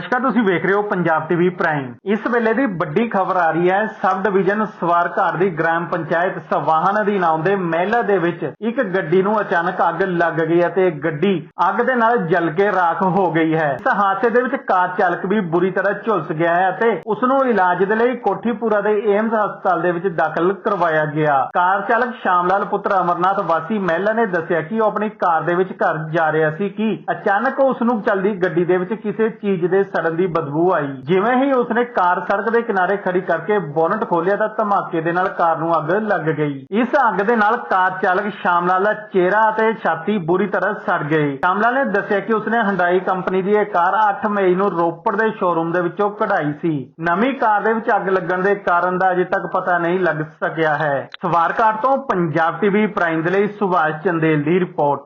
ਨਮਸਕਾਰ, ਤੁਸੀਂ ਵੇਖ ਰਹੇ ਹੋ ਪੰਜਾਬ ਟੀਵੀ ਪ੍ਰਾਈਮ। ਇਸ ਵੇਲੇ ਦੀ ਵੱਡੀ ਖਬਰ ਆ ਰਹੀ ਹੈ, ਸਬ ਡਿਵੀਜ਼ਨ ਸਵਾਰ ਘਰ ਦੀ ਗ੍ਰਾਮ ਪੰਚਾਇਤ ਸਵਾਹਨ ਅਧੀਨ ਆਉਂਦੇ ਮਹਿਲਾ ਦੇ ਵਿੱਚ ਇੱਕ ਗੱਡੀ ਨੂੰ ਅਚਾਨਕ ਅੱਗ ਲੱਗ ਗਈ ਅਤੇ ਗੱਡੀ ਅੱਗ ਦੇ ਨਾਲ ਜਲ ਕੇ ਰਾਖ ਹੋ ਗਈ ਹੈ। ਇਸ ਹਾਦਸੇ ਦੇ ਵਿੱਚ ਕਾਰ ਚਾਲਕ ਵੀ ਬੁਰੀ ਤਰ੍ਹਾਂ ਝੁਲਸ ਗਿਆ ਹੈ ਅਤੇ ਉਸ ਨੂੰ ਇਲਾਜ ਦੇ ਲਈ ਕੋਠੀਪੁਰਾ ਦੇ ਏਮਸ ਹਸਪਤਾਲ ਦੇ ਵਿੱਚ ਦਾਖਲ ਕਰਵਾਇਆ ਗਿਆ। ਕਾਰ ਚਾਲਕ ਸ਼ਾਮਲਾਲ ਪੁੱਤਰ ਅਮਰਨਾਥ ਵਾਸੀ ਮਹਿਲਾ ਨੇ ਦੱਸਿਆ ਕਿ ਉਹ ਆਪਣੀ ਕਾਰ ਦੇ ਵਿੱਚ ਘਰ ਜਾ ਰਿਹਾ ਸੀ ਕਿ ਅਚਾਨਕ ਉਸ ਨੂੰ ਚੱਲਦੀ ਗੱਡੀ ਦੇ ਵਿੱਚ ਕਿਸੇ ਚੀਜ਼ ਦੇ ਸੜਨ ਦੀ ਬਦਬੂ ਆਈ। ਜਿਵੇਂ ਹੀ ਉਸਨੇ ਕਾਰ ਸੜਕ ਦੇ ਕਿਨਾਰੇ ਖੜੀ ਕਰਕੇ ਬੋਨਟ ਖੋਲਿਆ ਤਾਂ ਧਮਾਕੇ ਦੇ ਨਾਲ ਕਾਰ ਨੂੰ ਅੱਗ ਲੱਗ ਗਈ। ਇਸ ਅੱਗ ਦੇ ਨਾਲ ਕਾਰ ਚਾਲਕ ਸ਼ਾਮਲਾਲ ਦਾ ਚਿਹਰਾ ਅਤੇ ਛਾਤੀ ਬੁਰੀ ਤਰ੍ਹਾਂ ਸੜ ਗਈ ਸ਼ਾਮਲਾਲ ਨੇ ਦੱਸਿਆ ਕਿ ਉਸਨੇ ਹੰਡਾਈ ਕੰਪਨੀ ਦੀ ਇਹ ਕਾਰ 8 ਮਈ ਨੂੰ ਰੋਪੜ ਦੇ ਸ਼ੋਰੂਮ ਦੇ ਵਿੱਚੋਂ ਕਢਾਈ ਸੀ। ਨਵੀਂ ਕਾਰ ਦੇ ਵਿੱਚ ਅੱਗ ਲੱਗਣ ਦੇ ਕਾਰਨ ਦਾ ਅਜੇ ਤੱਕ ਪਤਾ ਨਹੀਂ ਲੱਗ ਸਕਿਆ ਹੈ। ਸਵਾਰਘਾਟ ਤੋਂ ਪੰਜਾਬ ਟੀਵੀ ਪ੍ਰਾਈਮ ਦੇ ਲਈ ਸੁਭਾਸ਼ ਚੰਦੇਲ ਦੀ ਰਿਪੋਰਟ।